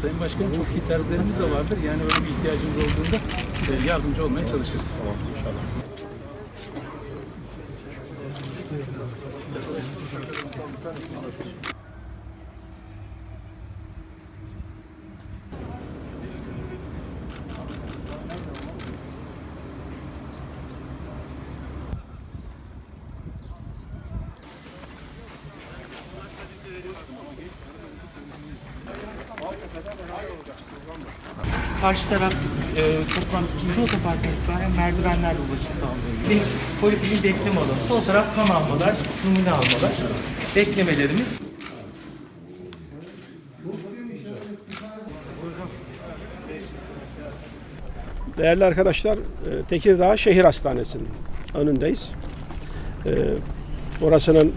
Sayın Başkanım çok iyi terzlerimiz de vardır. Yani öyle bir ihtiyacımız olduğunda e, yardımcı olmaya çalışırız. Tamam inşallah. Thank you. Karşı taraf e, toplam ikinci otoparktan itibaren merdivenlerle ulaşım sağlıyor. Bir Polipilin bekleme alanı. Sol taraf kan almalar, numune almalar. Beklemelerimiz. Değerli arkadaşlar, e, Tekirdağ Şehir Hastanesi'nin önündeyiz. E, Orasının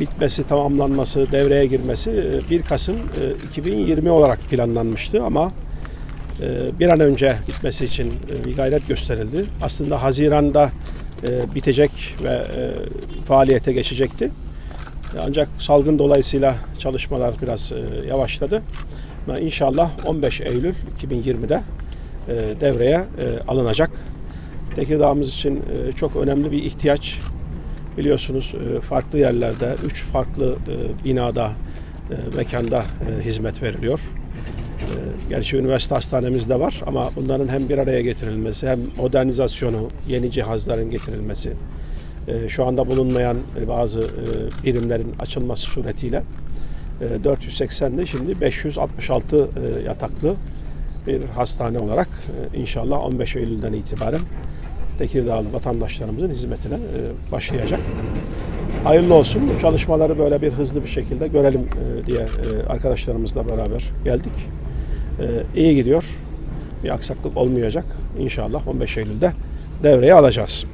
bitmesi, tamamlanması, devreye girmesi e, 1 Kasım e, 2020 olarak planlanmıştı ama e, bir an önce bitmesi için e, bir gayret gösterildi. Aslında Haziran'da e, bitecek ve e, faaliyete geçecekti. Ancak salgın dolayısıyla çalışmalar biraz e, yavaşladı. Ama inşallah 15 Eylül 2020'de e, devreye e, alınacak. Tekirdağ'ımız için e, çok önemli bir ihtiyaç. Biliyorsunuz e, farklı yerlerde, üç farklı e, binada, e, mekanda hizmet veriliyor. Gerçi üniversite hastanemiz de var ama bunların hem bir araya getirilmesi hem modernizasyonu, yeni cihazların getirilmesi, şu anda bulunmayan bazı birimlerin açılması suretiyle e, 480'de şimdi 566 e, yataklı bir hastane olarak inşallah 15 Eylül'den itibaren Tekirdağlı vatandaşlarımızın hizmetine e, başlayacak. Hayırlı olsun. Bu çalışmaları böyle bir hızlı bir şekilde görelim e, diye e, arkadaşlarımızla beraber geldik. İyi gidiyor. Bir aksaklık olmayacak. İnşallah 15 Eylül'de devreye alacağız.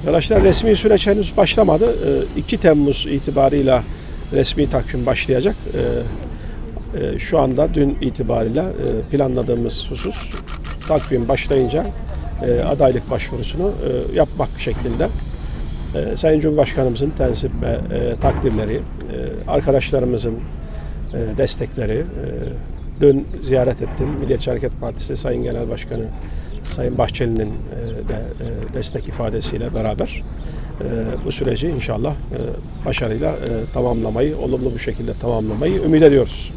Arkadaşlar resmi süreç henüz başlamadı. E, 2 Temmuz itibarıyla resmi takvim başlayacak. Şu anda dün itibariyle planladığımız husus takvim başlayınca e, adaylık başvurusunu e, yapmak şeklinde. E, Sayın Cumhurbaşkanımızın tensip ve e, takdirleri, e, arkadaşlarımızın e, destekleri, e, dün ziyaret ettim. Milliyetçi Hareket Partisi Sayın Genel Başkanı Sayın Bahçeli'nin e, de e, destek ifadesiyle beraber e, bu süreci inşallah başarıyla tamamlamayı, olumlu bir şekilde tamamlamayı ümit ediyoruz.